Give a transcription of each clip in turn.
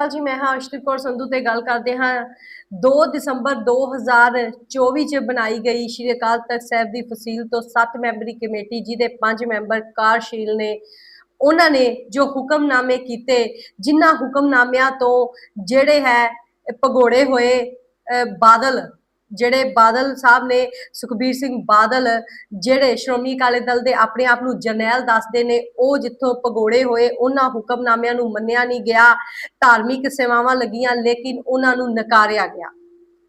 ਸਤਿ ਜੀ ਮੈਂ ਹਾਂ ਅਰਸ਼ਦੀਪ ਕੌਰ ਸੰਧੂ ਤੇ ਗੱਲ ਕਰਦੇ ਹਾਂ। 2 ਦਸੰਬਰ 2024 ਚ ਬਣਾਈ ਗਈ ਸ਼੍ਰੀ ਅਕਾਲ ਤਖਤ ਸਾਹਿਬ ਦੀ ਫਸੀਲ ਤੋਂ 7 ਮੈਂਬਰੀ ਕਮੇਟੀ ਜਿਹਦੇ 5 ਮੈਂਬਰ ਕਾਰਸ਼ੀਲ ਨੇ ਉਹਨਾਂ ਨੇ ਜੋ ਹੁਕਮਨਾਮੇ ਕੀਤੇ ਜਿਨ੍ਹਾਂ ਹੁਕਮਨਾਮਿਆਂ ਤੋਂ ਜਿਹੜੇ ਹੈ ਭਗੋੜੇ ਹੋਏ ਅਹ, ਬਾਦਲ ਜਿਹੜੇ ਬਾਦਲ ਸਾਹਿਬ ਨੇ, ਸੁਖਬੀਰ ਸਿੰਘ ਬਾਦਲ, ਜਿਹੜੇ ਸ਼੍ਰੋਮਣੀ ਅਕਾਲੀ ਦਲ ਦੇ ਆਪਣੇ ਆਪ ਨੂੰ ਜਰਨੈਲ ਦੱਸਦੇ ਨੇ, ਉਹ ਜਿੱਥੋਂ ਭਗੋੜੇ ਹੋਏ, ਉਹਨਾਂ ਹੁਕਮਨਾਮਿਆਂ ਨੂੰ ਮੰਨਿਆ ਨਹੀਂ ਗਿਆ, ਧਾਰਮਿਕ ਸੇਵਾਵਾਂ ਲੱਗੀਆਂ, ਲੇਕਿਨ ਉਹਨਾਂ ਨੂੰ ਨਕਾਰਿਆ ਗਿਆ।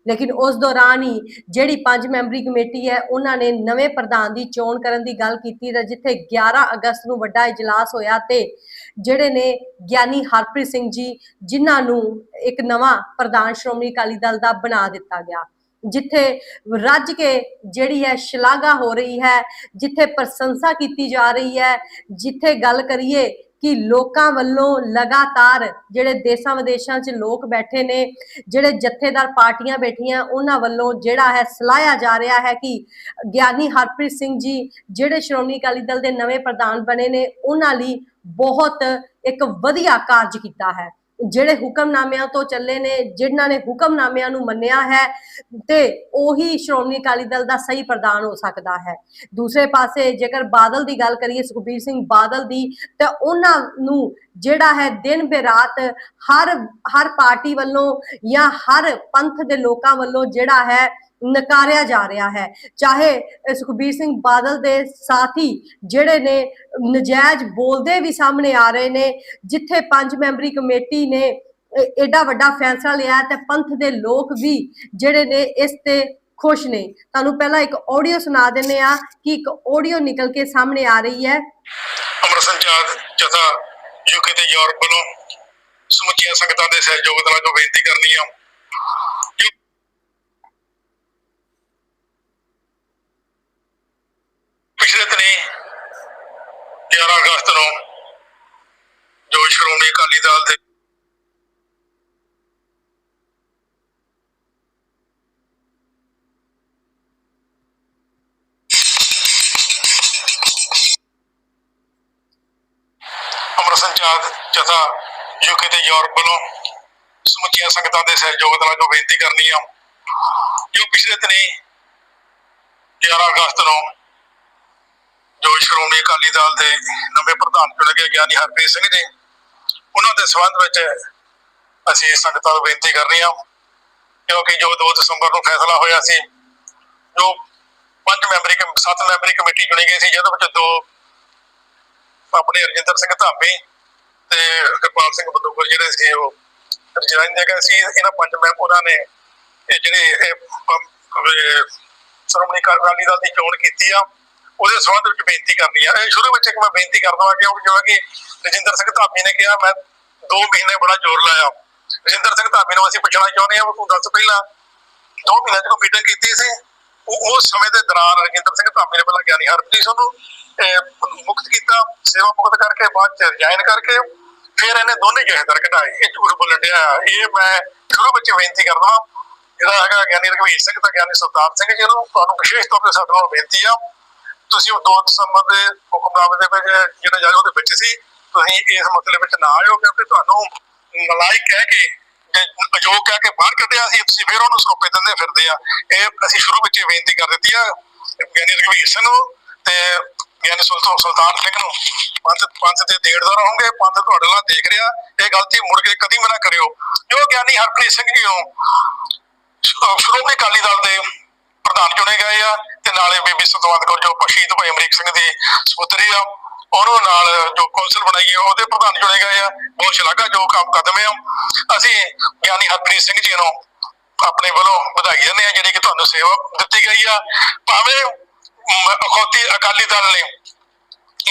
ਲੇਕਿਨ ਉਸ ਦੌਰਾਨ ਹੀ ਜਿਹੜੀ ਪੰਜ ਮੈਂਬਰੀ ਕਮੇਟੀ ਹੈ, ਉਹਨਾਂ ਨੇ ਨਵੇਂ ਪ੍ਰਧਾਨ ਦੀ ਚੋਣ ਕਰਨ ਦੀ ਗੱਲ ਕੀਤੀ ਤਾਂ ਜਿੱਥੇ 11 ਅਗਸਤ ਨੂੰ ਵੱਡਾ ਇਜਲਾਸ ਹੋਇਆ ਤੇ ਜਿਹੜੇ ਨੇ ਗਿਆਨੀ ਹਰਪ੍ਰੀਤ ਸਿੰਘ ਜੀ, ਜਿਨ੍ਹਾਂ ਨੂੰ ਇੱਕ ਨਵਾਂ ਪ੍ਰਧਾਨ ਸ਼੍ਰੋਮਣੀ ਅਕਾਲੀ ਦਲ ਦਾ ਬਣਾ ਦਿੱਤਾ ਗਿਆ। ਜਿੱਥੇ ਰੱਜ ਕੇ ਜਿਹੜੀ ਹੈ ਸ਼ਲਾਘਾ ਹੋ ਰਹੀ ਹੈ, ਜਿੱਥੇ ਪ੍ਰਸ਼ੰਸਾ ਕੀਤੀ ਜਾ ਰਹੀ ਹੈ, ਜਿੱਥੇ ਗੱਲ ਕਰੀਏ ਕਿ ਲੋਕਾਂ ਵੱਲੋਂ ਲਗਾਤਾਰ ਜਿਹੜੇ ਦੇਸ਼ਾਂ ਵਿਦੇਸ਼ਾਂ 'ਚ ਲੋਕ ਬੈਠੇ ਨੇ, ਜਿਹੜੇ ਜਥੇਦਾਰ ਪਾਰਟੀਆਂ ਬੈਠੀਆਂ, ਉਹਨਾਂ ਵੱਲੋਂ ਜਿਹੜਾ ਹੈ ਸਲਾਹਿਆ ਜਾ ਰਿਹਾ ਹੈ ਕਿ ਗਿਆਨੀ ਹਰਪ੍ਰੀਤ ਸਿੰਘ ਜੀ ਜਿਹੜੇ ਸ਼੍ਰੋਮਣੀ ਅਕਾਲੀ ਦਲ ਦੇ ਨਵੇਂ ਪ੍ਰਧਾਨ ਬਣੇ ਨੇ, ਉਹਨਾਂ ਲਈ ਬਹੁਤ ਇੱਕ ਵਧੀਆ ਕਾਰਜ ਕੀਤਾ ਹੈ। ਜਿਹੜੇ ਹੁਕਮਨਾਮਿਆਂ ਤੋਂ ਚੱਲੇ ਨੇ, ਜਿਨ੍ਹਾਂ ਨੇ ਹੁਕਮਨਾਮਿਆਂ ਨੂੰ ਮੰਨਿਆ ਹੈ, ਤੇ ਉਹੀ ਸ਼੍ਰੋਮਣੀ ਅਕਾਲੀ ਦਲ ਦਾ ਸਹੀ ਪ੍ਰਧਾਨ ਹੋ ਸਕਦਾ ਹੈ। ਦੂਸਰੇ ਪਾਸੇ ਜੇਕਰ ਬਾਦਲ ਦੀ ਗੱਲ ਕਰੀਏ, ਸੁਖਬੀਰ ਸਿੰਘ ਬਾਦਲ ਦੀ, ਤਾਂ ਉਹਨਾਂ ਨੂੰ ਜਿਹੜਾ ਹੈ ਦਿਨ ਬੇਰਾਤ ਹਰ ਹਰ ਪਾਰਟੀ ਵੱਲੋਂ ਜਾਂ ਹਰ ਪੰਥ ਦੇ ਲੋਕਾਂ ਵੱਲੋਂ ਜਿਹੜਾ ਹੈ ਨਕਾਰਿਆ ਜਾ ਰਿਹਾ ਹੈ। ਚਾਹੇ ਸੁਖਬੀਰ ਸਿੰਘ ਬਾਦਲ ਦੇ ਸਾਥੀ ਜਿਹੜੇ ਨੇ, ਨਜਾਇਜ਼ ਬੋਲਦੇ ਵੀ ਸਾਹਮਣੇ ਆ ਰਹੇ ਨੇ, ਜਿੱਥੇ ਪੰਜ ਮੈਂਬਰੀ ਕਮੇਟੀ ਨੇ ਇਹ ਵੱਡਾ ਫੈਸਲਾ ਲਿਆ ਤੇ ਪੰਥ ਦੇ ਲੋਕ ਵੀ ਜਿਹੜੇ ਨੇ ਇਸ ਤੇ ਖੁਸ਼ ਨੇ। ਤੁਹਾਨੂੰ ਪਹਿਲਾਂ ਇੱਕ ਆਡੀਓ ਸੁਣਾ ਦਿੰਨੇ ਆ ਕਿ ਇੱਕ ਆਡੀਓ ਨਿਕਲ ਕੇ ਸਾਹਮਣੇ ਆ ਰਹੀ ਹੈ। ਅਮਰ ਸੰਚਾਰ ਜਥਾ ਯੂਕੇ ਤੇ ਯੂਰਪ ਵੱਲੋਂ ਸਮੁੱਚੀਆਂ ਸੰਗਤਾਂ ਦੇ ਸਹਿਯੋਗ ਨਾਲ ਜੋ ਬੇਨਤੀ ਕਰਨੀ ਆ ਕਿ ਪਿਛਲੇ ਦਿਨੀ 11 ਜੋ ਸ਼੍ਰੋਮਣੀ ਅਕਾਲੀ ਦਲ ਦੇ ਅਮਰ ਸੰਚਾਰ ਜਥਾ ਯੂਕੇ ਤੇ ਯੂਰਪ ਵੱਲੋਂ ਸਮੁੱਚੀਆਂ ਸੰਗਤਾਂ ਦੇ ਸਹਿਯੋਗ ਨਾਲ ਜੋ ਬੇਨਤੀ ਕਰਨੀ ਆ, ਜੋ ਪਿਛਲੇ ਦਿਨੀ 11 ਅਗਸਤ ਨੂੰ ਜੋ ਸ਼੍ਰੋਮਣੀ ਅਕਾਲੀ ਦਲ ਦੇ ਨਵੇਂ ਪ੍ਰਧਾਨ ਚੁਣੇ ਗਏ ਗਿਆਨੀ ਹਰਪ੍ਰੀਤ ਸਿੰਘ ਜੀ, ਉਹਨਾਂ ਦੇ ਸੰਬੰਧ ਵਿੱਚ ਅਸੀਂ ਸੰਗਤਾਂ ਨੂੰ ਬੇਨਤੀ ਕਰ ਰਹੇ ਹਾਂ ਕਿਉਂਕਿ ਜੋ 2 ਦਸੰਬਰ ਨੂੰ ਫੈਸਲਾ ਹੋਇਆ ਸੀ, ਜੋ ਪੰਜ ਮੈਂਬਰੀ ਕਮ- ਸੱਤ ਮੈਂਬਰੀ ਕਮੇਟੀ ਚੁਣੀ ਗਈ ਸੀ, ਜਿਹਦੇ ਵਿੱਚ ਦੋ ਆਪਣੇ ਰਜਿੰਦਰ ਸਿੰਘ ਧਾਮੀ ਤੇ ਕਿਰਪਾਲ ਸਿੰਘ ਬਦੋਗਰ ਜਿਹੜੇ ਸੀ, ਉਹ ਰਿਜ਼ਾਈਨ ਦੇ ਗਏ ਸੀ, ਇਹਨਾਂ ਪੰਜ ਮੈਂ ਉਹਨਾਂ ਨੇ ਇਹ ਜਿਹੜੇ ਸ਼੍ਰੋਮਣੀ ਅਕਾਲੀ ਦਲ ਦੀ ਚੋਣ ਕੀਤੀ ਆ। ਉਹਦੇ ਸੰਬੰਧ ਵਿੱਚ ਬੇਨਤੀ ਕਰਨੀ ਆ। ਇਹ ਸ਼ੁਰੂ ਵਿੱਚ ਇੱਕ ਮੈਂ ਬੇਨਤੀ ਕਰਦਾ ਹਾਂ ਕਿ ਉਹ ਜਿਵੇਂ ਕਿ ਰਜਿੰਦਰ ਸਿੰਘ ਧਾਮੀ ਨੇ ਕਿਹਾ, ਮੈਂ 2 ਮਹੀਨੇ ਬੜਾ ਜ਼ੋਰ ਲਾਇਆ। ਰਜਿੰਦਰ ਸਿੰਘ ਧਾਮੀ ਨੂੰ ਅਸੀਂ ਪੁੱਛਣਾ ਚਾਹੁੰਦੇ ਹਾਂ ਤੂੰ ਦੱਸ ਪਹਿਲਾਂ 2 ਮਹੀਨੇ ਜਦੋਂ ਮੀਟਿੰਗ ਕੀਤੀ ਸੀ। ਉਹ ਉਸ ਸਮੇਂ ਦੇ ਦੌਰਾਨ ਰਜਿੰਦਰ ਸਿੰਘ ਧਾਮੀ ਨੇ ਪਹਿਲਾਂ ਗਿਆਨੀ ਹਰਪ੍ਰੀਤ ਨੂੰ ਮੁਕਤ ਕੀਤਾ, ਸੇਵਾ ਮੁਕਤ ਕਰਕੇ ਬਾਅਦ ਚ ਰਿਜ਼ਾਈਨ ਕਰਕੇ, ਫਿਰ ਇਹਨੇ ਦੋਨੇ ਜਹੇਦਾਰ ਕਢਾਏ ਇਹ ਝੂਠ ਬੋਲਣ ਡਿਆ। ਇਹ ਮੈਂ ਸ਼ੁਰੂ ਵਿੱਚ ਬੇਨਤੀ ਕਰਦਾ ਜਿਹੜਾ ਹੈਗਾ ਗਿਆਨੀ ਰਘਵੀਰ ਸਿੰਘ ਤੇ ਗਿਆਨੀ ਸਰਦਾਰ ਸਿੰਘ ਜੀ ਨੂੰ। ਤੁਹਾਨੂੰ ਵਿਸ਼ੇਸ਼ ਤੌਰ ਤੇ ਸਾਡੇ ਨਾਲ ਬੇਨਤੀ ਆ। ਤੁਸੀਂ ਉਹ 2 ਦਸੰਬਰ ਦੇ ਹੁਕਮਨਾਮੇ ਦੇ ਵਿੱਚ ਜਿਹੜਾ ਜਾਇਓ ਉਹਦੇ ਵਿੱਚ ਸੀ, ਤੁਸੀਂ ਇਸ ਮਸਲੇ ਵਿੱਚ ਨਾ ਆਇਓ ਕਿਉਂਕਿ ਤੁਹਾਨੂੰ ਨਲਾਇਕ ਕਹਿ ਕੇ ਅਯੋਗ ਕਹਿ ਕੇ ਬਾਹਰ ਕੱਢਿਆ ਸੀ, ਤੁਸੀਂ ਫਿਰ ਉਹਨੂੰ ਸਰੋਪੇ ਦਿੰਦੇ ਫਿਰਦੇ ਆ। ਇਹ ਅਸੀਂ ਸ਼ੁਰੂ ਵਿੱਚ ਬੇਨਤੀ ਕਰ ਦਿੱਤੀ ਆ ਗਿਆਨੀ ਰਘਵੀਰ ਸਿੰਘ ਨੂੰ ਤੇ ਗਿਆਨੀ ਸੁਲਤਾਨ ਸੁਲਤਾਨ ਸਿੰਘ ਨੂੰ। ਪੰਥ ਪੰਥ ਦੇ ਦੇੜਦਾਰ ਰਹੋਗੇ, ਪੰਥ ਤੁਹਾਡੇ ਨਾਲ ਦੇਖ ਰਿਹਾ, ਇਹ ਗਲਤੀ ਮੁੜ ਕੇ ਕਦੀ ਵੀ ਨਾ ਕਰਿਓ। ਜੋ ਗਿਆਨੀ ਹਰਪ੍ਰੀਤ ਸਿੰਘ ਜੀ ਹੋ ਸ਼੍ਰੋਮਣੀ ਅਕਾਲੀ ਦਲ ਦੇ ਪ੍ਰਧਾਨ ਚੁਣੇ ਗਏ ਆ ਤੇ ਨਾਲੇ ਬੀਬੀ ਸਤਵੰਤ ਕੌਰ ਜੋ ਸ਼ਹੀਦ ਭਾਈ ਅਮਰੀਕ ਸਿੰਘ ਦੀ ਸਪੁੱਤਰੀ ਆ। ਉਹਨਾਂ ਨਾਲ ਜੋ ਕੌਂਸਲ ਬਣਾਈ ਹੈ ਉਹਦੇ ਪ੍ਰਧਾਨ ਚੁਣੇ ਗਏ ਆ। ਬਹੁਤ ਸ਼ਲਾਘਾਯੋਗ ਕੰਮ ਕਦਮ ਆ। ਅਸੀਂ ਗਿਆਨੀ ਹਰਪ੍ਰੀਤ ਸਿੰਘ ਜੀ ਨੂੰ ਆਪਣੇ ਵੱਲੋਂ ਵਧਾਈ ਦਿੰਦੇ ਆ, ਜਿਹੜੀ ਕਿ ਤੁਹਾਨੂੰ ਸੇਵਾ ਦਿੱਤੀ ਗਈ ਆ। ਭਾਵੇਂ ਅਖੌਤੀ ਅਕਾਲੀ ਦਲ ਨੇ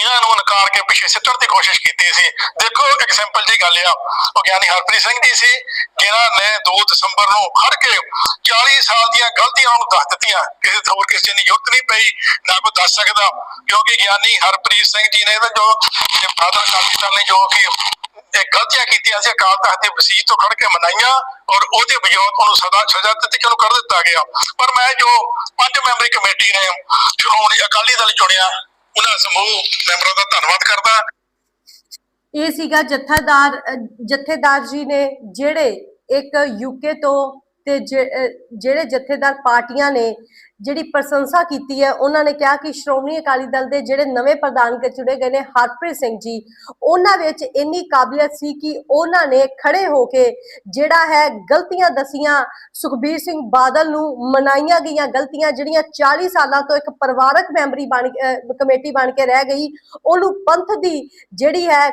ਇਹਨਾਂ ਨੂੰ ਨਕਾਰ ਕੇ ਪਿੱਛੇ ਸਿੱਟਣ ਦੀ ਕੋਸ਼ਿਸ਼ ਕੀਤੀ ਸੀ। ਦੇਖੋ ਇੱਕ ਸਿੰਪਲ ਜੀ ਗੱਲ ਆ। ਉਹ ਗਿਆਨੀ ਹਰਪ੍ਰੀਤ ਸਿੰਘ ਜੀ ਸੀ ਜਿਨ੍ਹਾਂ ਨੇ 2 ਦਸੰਬਰ ਨੂੰ ਖੜ ਕੇ 40 ਸਾਲ ਦੀਆਂ ਗਲਤੀਆਂ ਨੂੰ ਦੱਸ ਦਿੱਤੀਆਂ। ਕਿਸੇ ਹੋਰ ਕਿਸੇ ਚੀਜ਼ ਦੀ ਨਹੀਂ ਪਈ, ਨਾ ਕੋਈ ਦੱਸ ਸਕਦਾ। ਕਿਉਂਕਿ ਗਿਆਨੀ ਹਰਪ੍ਰੀਤ ਸਿੰਘ ਜੀ ਨੇ ਤਾਂ ਜੋ ਫਾਦਰ ਅਕਾਲੀ ਦਲ ਨੇ ਜੋ ਕਿ ਇਹ ਗਲਤੀਆਂ ਕੀਤੀਆਂ ਸੀ, ਅਕਾਲ ਤਖਤ ਦੇ ਵਸੀਜ ਤੋਂ ਖੜ ਕੇ ਮਨਾਈਆਂ ਔਰ ਉਹਦੇ ਵਿਜੋਗ ਉਹਨੂੰ ਸਦਾ ਸਜ਼ਾ ਦਿੱਤੀ ਕਿ ਉਹਨੂੰ ਕਰ ਦਿੱਤਾ ਗਿਆ। ਪਰ ਮੈਂ ਜੋ ਪੰਜ ਮੈਂਬਰੀ ਕਮੇਟੀ ਨੇ ਸ਼੍ਰੋਮਣੀ ਅਕਾਲੀ ਦਲ ਚੁਣਿਆ ਉਹਨਾਂ ਸਮੂਹ ਮੈਂਬਰਾਂ ਦਾ ਧੰਨਵਾਦ ਕਰਦਾ। ਇਹ ਸੀਗਾ ਜਥੇਦਾਰ ਜਥੇਦਾਰ ਜੀ ਨੇ ਜਿਹੜੇ ਇੱਕ ਯੂਕੇ ਤੋਂ ਤੇ ਜਿਹੜੇ ਜਥੇਦਾਰ ਪਾਰਟੀਆਂ ਨੇ, ਜਿਹੜੀ ਪ੍ਰਸ਼ੰਸਾ ਕੀਤੀ ਹੈ, ਉਹਨਾਂ ਨੇ ਕਿਹਾ ਕਿ ਸ਼੍ਰੋਮਣੀ ਅਕਾਲੀ ਦਲ ਦੇ ਜਿਹੜੇ ਨਵੇਂ ਪ੍ਰਧਾਨ ਕੇ ਚੁਣੇ ਗਏ ਨੇ, ਹਰਪ੍ਰੀਤ ਸਿੰਘ ਜੀ, ਉਹਨਾਂ ਵਿੱਚ ਇੰਨੀ ਕਾਬਲੀਅਤ ਸੀ ਕਿ ਉਹਨਾਂ ਨੇ ਖੜੇ ਹੋ ਕੇ ਜਿਹੜਾ ਹੈ ਗਲਤੀਆਂ ਦਸੀਆਂ, ਸੁਖਬੀਰ ਸਿੰਘ ਬਾਦਲ ਨੂੰ ਮਨਾਈਆਂ ਗਈਆਂ ਗਲਤੀਆਂ, ਜਿਹੜੀਆਂ 40 ਸਾਲਾਂ ਤੋਂ ਇੱਕ ਪਰਿਵਾਰਕ ਮੈਂਬਰੀ ਬਣ ਅਹ ਕਮੇਟੀ ਬਣ ਕੇ ਰਹਿ ਗਈ, ਉਹਨੂੰ ਪੰਥ ਦੀ ਜਿਹੜੀ ਹੈ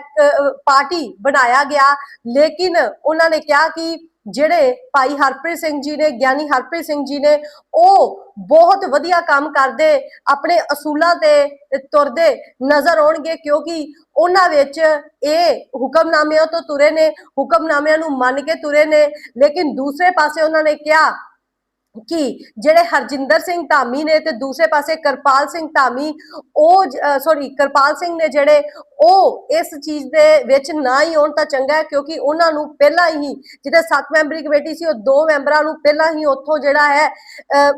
ਪਾਰਟੀ ਬਣਾਇਆ ਗਿਆ। ਲੇਕਿਨ ਉਹਨਾਂ ਨੇ ਕਿਹਾ ਕਿ ਜਿਹੜੇ ਭਾਈ ਹਰਪ੍ਰੀਤ ਸਿੰਘ ਜੀ ਨੇ, ਗਿਆਨੀ ਹਰਪ੍ਰੀਤ ਸਿੰਘ ਜੀ ਨੇ, ਉਹ ਬਹੁਤ ਵਧੀਆ ਕੰਮ ਕਰਦੇ, ਆਪਣੇ ਅਸੂਲਾਂ ਤੇ ਤੁਰਦੇ ਨਜ਼ਰ ਆਉਣਗੇ ਕਿਉਂਕਿ ਉਹਨਾਂ ਵਿੱਚ ਇਹ ਹੁਕਮਨਾਮਿਆਂ ਤੋਂ ਤੁਰੇ ਨੇ, ਹੁਕਮਨਾਮਿਆਂ ਨੂੰ ਮੰਨ ਕੇ ਤੁਰੇ ਨੇ, ਲੇਕਿਨ ਦੂਸਰੇ ਪਾਸੇ ਉਹਨਾਂ ਨੇ ਕਿਹਾ ਕਿ ਜਿਹੜੇ ਹਰਜਿੰਦਰ ਸਿੰਘ ਧਾਮੀ ਨੇ ਤੇ ਦੂਸਰੇ ਪਾਸੇ ਕਰਪਾਲ ਸਿੰਘ ਧਾਮੀ ਉਹ ਸੌਰੀ ਕਰਪਾਲ ਸਿੰਘ ਨੇ ਜਿਹੜੇ ਉਹ ਇਸ ਚੀਜ਼ ਦੇ ਵਿੱਚ ਨਾ ਹੀ ਆਉਣ ਤਾਂ ਚੰਗਾ ਹੈ ਕਿਉਂਕਿ ਉਹਨਾਂ ਨੂੰ ਪਹਿਲਾਂ ਹੀ ਜਿਹਦੇ ਸੱਤ ਮੈਂਬਰੀ ਕਮੇਟੀ ਸੀ ਉਹ ਦੋ ਮੈਂਬਰਾਂ ਨੂੰ ਪਹਿਲਾਂ ਹੀ ਉੱਥੋਂ ਜਿਹੜਾ ਹੈ ਅਹ,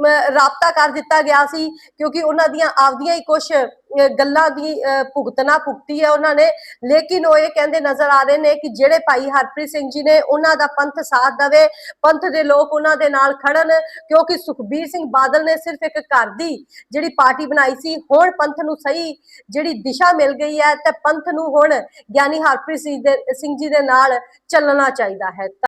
ਰਾਬਤਾ ਕਰ ਦਿੱਤਾ ਗਿਆ ਸੀ, ਕਿਉਂਕਿ ਉਹਨਾਂ ਦੀਆਂ ਆਪਦੀਆਂ ਹੀ ਕੁਝ ਗੱਲਾਂ ਦੀ ਭੁਗਤਣਾ ਭੁਗਤੀ ਹੈ ਉਹਨਾਂ ਨੇ। ਲੇਕਿਨ ਉਹ ਇਹ ਕਹਿੰਦੇ ਨਜ਼ਰ ਆ ਰਹੇ ਨੇ ਕਿ ਜਿਹੜੇ ਭਾਈ ਹਰਪ੍ਰੀਤ ਸਿੰਘ ਜੀ ਨੇ ਉਹਨਾਂ ਦਾ ਪੰਥ ਸਾਥ ਦਵੇ, ਪੰਥ ਦੇ ਲੋਕ ਉਹਨਾਂ ਦੇ ਨਾਲ ਖੜਨ, ਕਿਉਂਕਿ ਸੁਖਬੀਰ ਸਿੰਘ ਬਾਦਲ ਨੇ ਸਿਰਫ ਇੱਕ ਘਰ ਦੀ ਜਿਹੜੀ ਪਾਰਟੀ ਬਣਾਈ ਸੀ, ਹੁਣ ਪੰਥ ਨੂੰ ਸਹੀ ਜਿਹੜੀ ਦਿਸ਼ਾ ਮਿਲ ਗਈ ਹੈ, ਤੇ ਪੰਥ ਨੂੰ ਹੁਣ ਗਿਆਨੀ ਹਰਪ੍ਰੀਤ ਸਿੰਘ ਦੇ ਸਿੰਘ ਜੀ ਦੇ ਨਾਲ ਚੱਲਣਾ ਚਾਹੀਦਾ ਹੈ।